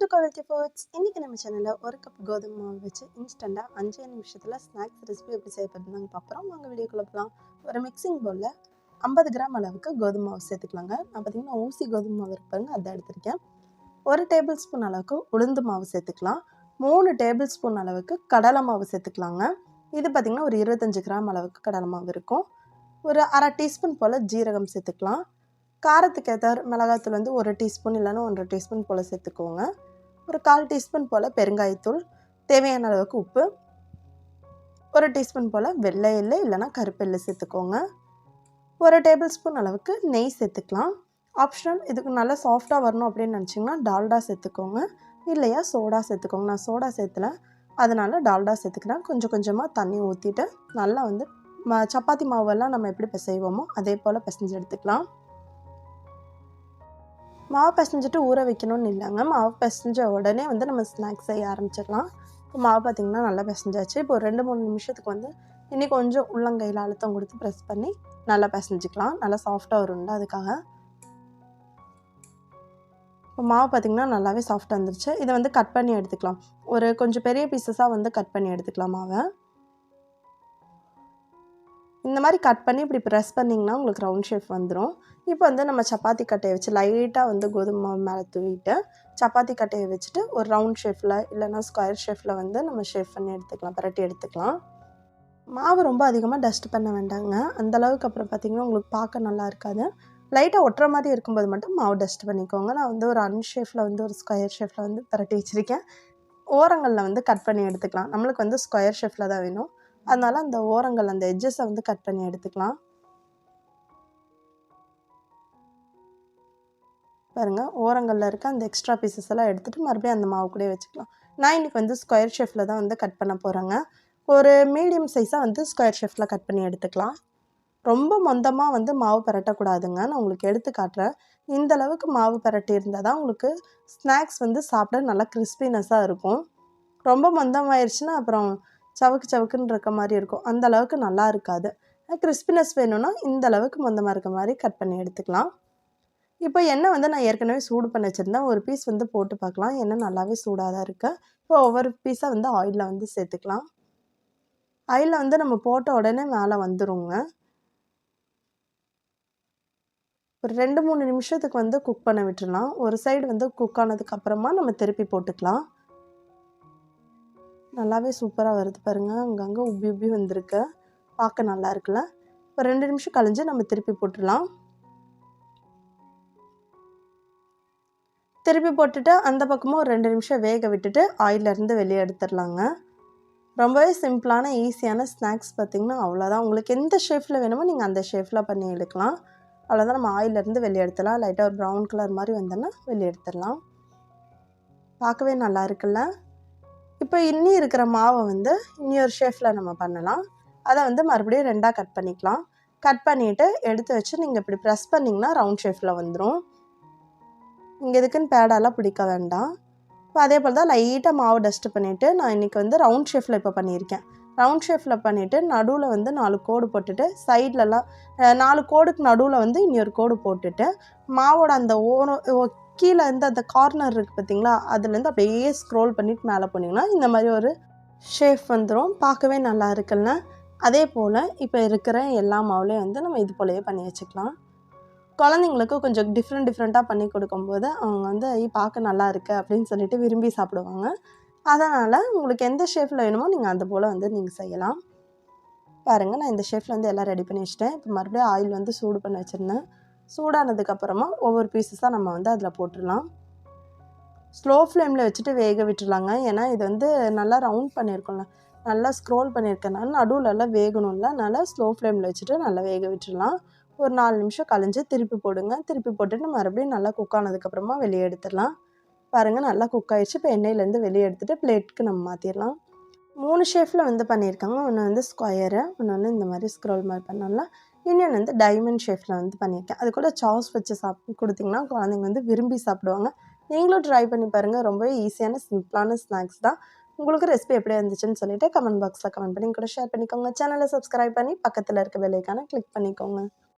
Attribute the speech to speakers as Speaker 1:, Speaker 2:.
Speaker 1: To quality foods இன்றைக்கி நம்ம சேனலில் ஒரு கப் கோதுமை மாவு வச்சு இன்ஸ்டண்ட்டாக அஞ்சே நிமிஷத்தில் ஸ்நாக்ஸ் ரெசிபி எப்படி செய்யப்படுறாங்க பார்க்குறோம் வாங்க வீடியோ போகலாம் ஒரு மிக்சிங் பவுலில் ஐம்பது கிராம் அளவுக்கு கோதுமை மாவு சேர்த்துக்கலாங்க. நான் பார்த்தீங்கன்னா ஊசி கோதுமை மாவு இருப்பாருங்க அதை எடுத்திருக்கேன். ஒரு டேபிள் ஸ்பூன் அளவுக்கு உளுந்து மாவு சேர்த்துக்கலாம். மூணு டேபிள் ஸ்பூன் அளவுக்கு கடலை மாவு சேர்த்துக்கலாங்க. இது பார்த்திங்கன்னா ஒரு இருபத்தஞ்சி கிராம் அளவுக்கு கடலை மாவு இருக்கும். ஒரு அரை டீஸ்பூன் போல் ஜீரகம் சேர்த்துக்கலாம். காரத்துக்கு ஏற்ற மிளகாத்தூள் வந்து ஒரு டீஸ்பூன் இல்லைன்னா ஒன்றரை டீஸ்பூன் போல் சேர்த்துக்கோங்க. ஒரு கால் டீஸ்பூன் போல் பெருங்காயத்தூள் தேவையான அளவுக்கு உப்பு ஒரு டீஸ்பூன் போல் வெள்ளை எள்ளு இல்லைனா கருப்பெல்லு சேர்த்துக்கோங்க. ஒரு டேபிள் ஸ்பூன் அளவுக்கு நெய் சேர்த்துக்கலாம். ஆப்ஷனல் இதுக்கு நல்லா சாஃப்டாக வரணும் அப்படின்னு நினச்சிங்கன்னா டால்டா சேர்த்துக்கோங்க. இல்லையா சோடா சேர்த்துக்கோங்க. நான் சோடா சேர்த்துல. அதனால் டால்டா சேர்த்துக்கிறேன். கொஞ்சம் கொஞ்சமாக தண்ணி ஊற்றிட்டு நல்லா வந்து ம சப்பாத்தி மாவெல்லாம் நம்ம எப்படி பிசைவோமோ அதே போல் பிசைஞ்சு எடுத்துக்கலாம். மாவு பிசைஞ்சிட்டு ஊற வைக்கணும்னு இல்லைங்க மாவு பிசைஞ்ச உடனே வந்து நம்ம ஸ்நாக்ஸ் செய்ய ஆரம்பிச்சிடலாம். இப்போ மாவு பார்த்திங்கன்னா நல்லா பிசைஞ்சாச்சு. இப்போ ஒரு ரெண்டு மூணு நிமிஷத்துக்கு வந்து இன்னி கொஞ்சம் உள்ளங்கையில் அழுத்தம் கொடுத்து ப்ரெஸ் பண்ணி நல்லா பிசைஞ்சிக்கலாம். நல்லா சாஃப்டாக வரும்ல அதுக்காக. இப்போ மாவு பார்த்திங்கன்னா நல்லாவே சாஃப்டாக இருந்துருச்சு இதை வந்து கட் பண்ணி எடுத்துக்கலாம். ஒரு கொஞ்சம் பெரிய பீசஸாக வந்து கட் பண்ணி எடுத்துக்கலாம் மாவை. இந்த மாதிரி கட் பண்ணி இப்படி ப்ரெஸ் பண்ணிங்கன்னா உங்களுக்கு ரவுண்ட் ஷேப் வந்துடும் இப்போ வந்து நம்ம சப்பாத்தி கட்டையை வச்சு லைட்டாக வந்து கோதுமை மாவு மேலே தூவிட்டு சப்பாத்தி கட்டையை வச்சுட்டு ஒரு ரவுண்ட் ஷேப்பில் இல்லைனா ஸ்கொயர் ஷேப்பில் வந்து நம்ம ஷேப் பண்ணி எடுத்துக்கலாம் பரட்டி எடுத்துக்கலாம். மாவு ரொம்ப அதிகமாக டஸ்ட் பண்ண வேண்டாங்க. அந்தளவுக்கு அப்புறம் பார்த்திங்கன்னா உங்களுக்கு பார்க்க நல்லா இருக்காது. லைட்டாக ஒட்டுற மாதிரி இருக்கும்போது மட்டும் மாவு டஸ்ட் பண்ணிக்கோங்க. நான் வந்து ஒரு அன் ஷேஃபில் வந்து ஒரு ஸ்கொயர் ஷேஃபில் வந்து பரட்டி வச்சுருக்கேன். ஓரங்களில் வந்து கட் பண்ணி எடுத்துக்கலாம். நம்மளுக்கு வந்து ஸ்கொயர் ஷேஃபில் தான் வேணும். அதனால் அந்த ஓரங்கள் அந்த எட்ஜஸை வந்து கட் பண்ணி எடுத்துக்கலாம். பாருங்கள் ஓரங்களில் இருக்க அந்த எக்ஸ்ட்ரா பீசஸ் எல்லாம் எடுத்துகிட்டு மறுபடியும் அந்த மாவு கூட வச்சுக்கலாம். நான் இன்றைக்கி வந்து ஸ்கொயர் ஷேஃபில் தான் வந்து கட் பண்ண போகிறேங்க ஒரு மீடியம் சைஸாக வந்து ஸ்கொயர் ஷேஃபில் கட் பண்ணி எடுத்துக்கலாம். ரொம்ப மொந்தமாக வந்து மாவு பரட்டக்கூடாதுங்க. நான் உங்களுக்கு எடுத்து காட்டுறேன். இந்த அளவுக்கு மாவு பரட்டி இருந்தால் தான் உங்களுக்கு ஸ்நாக்ஸ் வந்து சாப்பிட நல்லா கிறிஸ்பினஸ்ஸாக இருக்கும். ரொம்ப மந்தமாயிருச்சுன்னா அப்புறம் சவுக்கு சவுக்குன்னு இருக்க மாதிரி இருக்கும். அந்த அளவுக்கு நல்லா இருக்காது. கிறிஸ்பினஸ் வேணும்னா இந்த அளவுக்கு மொந்தமாக இருக்க மாதிரி கட் பண்ணி எடுத்துக்கலாம். இப்போ எண்ணெய் வந்து நான் ஏற்கனவே சூடு பண்ணி வச்சுருந்தேன். ஒரு பீஸ் வந்து போட்டு பார்க்கலாம். எண்ணெய் நல்லாவே சூடாக தான் இருக்குது இப்போ ஒவ்வொரு பீஸாக வந்து ஆயிலில் வந்து சேர்த்துக்கலாம். ஆயிலில் வந்து நம்ம போட்ட உடனே மேலே வந்துடுங்க ஒரு ரெண்டு மூணு நிமிஷத்துக்கு வந்து குக் பண்ண விட்டுடலாம் ஒரு சைடு வந்து குக் ஆனதுக்கப்புறமா நம்ம திருப்பி போட்டுக்கலாம். நல்லாவே சூப்பராக வருது பாருங்கள் அங்கங்கே உப்பி உப்பி வந்திருக்கு. பார்க்க நல்லா இருக்குல்ல? ஒரு ரெண்டு நிமிஷம் கழிஞ்சு நம்ம திருப்பி போட்டுடலாம். திருப்பி போட்டுட்டு அந்த பக்கமும் ஒரு ரெண்டு நிமிஷம் வேக விட்டுட்டு ஆயிலேருந்து வெளியே எடுத்துடலாங்க. ரொம்பவே சிம்பிளான ஈஸியான ஸ்நாக்ஸ் பார்த்திங்கன்னா அவ்வளோதான் உங்களுக்கு எந்த ஷேஃபில் வேணுமோ நீங்கள் அந்த ஷேஃபில் பண்ணி எடுக்கலாம். அவ்வளோதான் நம்ம ஆயிலேருந்து வெளியே எடுத்துடலாம். லைட்டாக ஒரு ப்ரௌன் கலர் மாதிரி வந்தோன்னா வெளியே எடுத்துடலாம். பார்க்கவே நல்லா இருக்குல்ல? இப்போ இன்னி இருக்கிற மாவை வந்து இன்னொரு ஒரு ஷேஃபில் நம்ம பண்ணலாம். அதை வந்து மறுபடியும் ரெண்டாக கட் பண்ணிக்கலாம். கட் பண்ணிவிட்டு எடுத்து வச்சு நீங்கள் இப்படி ப்ரெஸ் பண்ணிங்கன்னா ரவுண்ட் ஷேஃபில் வந்துடும் இங்கே இதுக்குன்னு பேடாலாம் பிடிக்க வேண்டாம். இப்போ அதே போல் தான் லைட்டாக மாவு டஸ்ட் பண்ணிவிட்டு நான் இன்றைக்கி வந்து ரவுண்ட் ஷேஃபில் இப்போ பண்ணியிருக்கேன். ரவுண்ட் ஷேஃபில் பண்ணிவிட்டு நடுவில் வந்து நாலு கோடு போட்டுட்டு சைட்லலாம் நாலு கோடுக்கு நடுவில் வந்து இன்னொரு கோடு போட்டுட்டு மாவோட அந்த ஓரம் கீழே இருந்து அந்த கார்னர் இருக்குது பார்த்தீங்களா அதுலேருந்து அப்படியே ஸ்க்ரோல் பண்ணிட்டு மேலே போனீங்கன்னா இந்த மாதிரி ஒரு ஷேஃப் வந்துடும் பார்க்கவே நல்லா இருக்குல்ல? அதே போல் இப்போ இருக்கிற எல்லா மாவுலேயும் வந்து நம்ம இது போலவே பண்ணி வச்சுக்கலாம். குழந்தைங்களுக்கு கொஞ்சம் டிஃப்ரெண்ட் டிஃப்ரெண்ட்டாக பண்ணி கொடுக்கும்போது அவங்க வந்து பார்க்க நல்லா இருக்குது அப்படின்னு சொல்லிட்டு விரும்பி சாப்பிடுவாங்க. அதனால் உங்களுக்கு எந்த ஷேஃபில் வேணுமோ நீங்கள் அந்த போல் வந்து நீங்கள் செய்யலாம். பாருங்கள் நான் இந்த ஷேஃபில் வந்து எல்லாம் ரெடி பண்ணி வச்சிட்டேன். இப்போ மறுபடியும் ஆயில் வந்து சூடு பண்ணி வச்சுருந்தேன். சூடானதுக்கப்புறமா ஒவ்வொரு பீசஸாக நம்ம வந்து அதில் போட்டுடலாம். ஸ்லோ ஃப்ளேமில் வச்சுட்டு வேக விட்டுருலாங்க ஏன்னா இது வந்து நல்லா ரவுண்ட் பண்ணியிருக்கோம்ல. நல்லா ஸ்க்ரோல் பண்ணியிருக்கனால நடுவிலலாம் வேகணும்ல. அதனால் ஸ்லோ ஃப்ளேமில் வச்சுட்டு நல்லா வேக விட்டுடலாம். ஒரு நாலு நிமிஷம் கழிஞ்சு திருப்பி போடுங்க. திருப்பி போட்டுட்டு மறுபடியும் நல்லா குக் ஆனதுக்கப்புறமா வெளியே எடுத்துடலாம். பாருங்கள் நல்லா குக் ஆகிடுச்சு இப்போ எண்ணெயிலேருந்து வெளியே எடுத்துகிட்டு பிளேட்டுக்கு நம்ம மாற்றிடலாம் மூணு ஷேஃபில் வந்து பண்ணியிருக்காங்க. ஒன்று வந்து ஸ்கொயரு ஒன்று வந்து இந்த மாதிரி ஸ்க்ரோல் மாதிரி பண்ணலாம் இன்னொன்று வந்து டைமண்ட் ஷேஃபில் வந்து பண்ணியிருக்கேன். அது கூட சாஸ் வச்சு சாப் கொடுத்திங்கன்னா குழந்தைங்க வந்து விரும்பி சாப்பிடுவாங்க. நீங்களும் ட்ரை பண்ணி பாருங்கள் ரொம்பவே ஈஸியான சிம்பிளான ஸ்நாக்ஸ் தான். உங்களுக்கு ரெசிபி எப்படி இருந்துச்சுன்னு சொல்லிட்டு கமெண்ட் பாக்ஸில் கமெண்ட் பண்ணி கூட ஷேர் பண்ணிக்கோங்க. சேனலை சப்ஸ்கிரைப் பண்ணி பக்கத்தில் இருக்க பெல்லைக்கான கிளிக் பண்ணிக்கோங்க.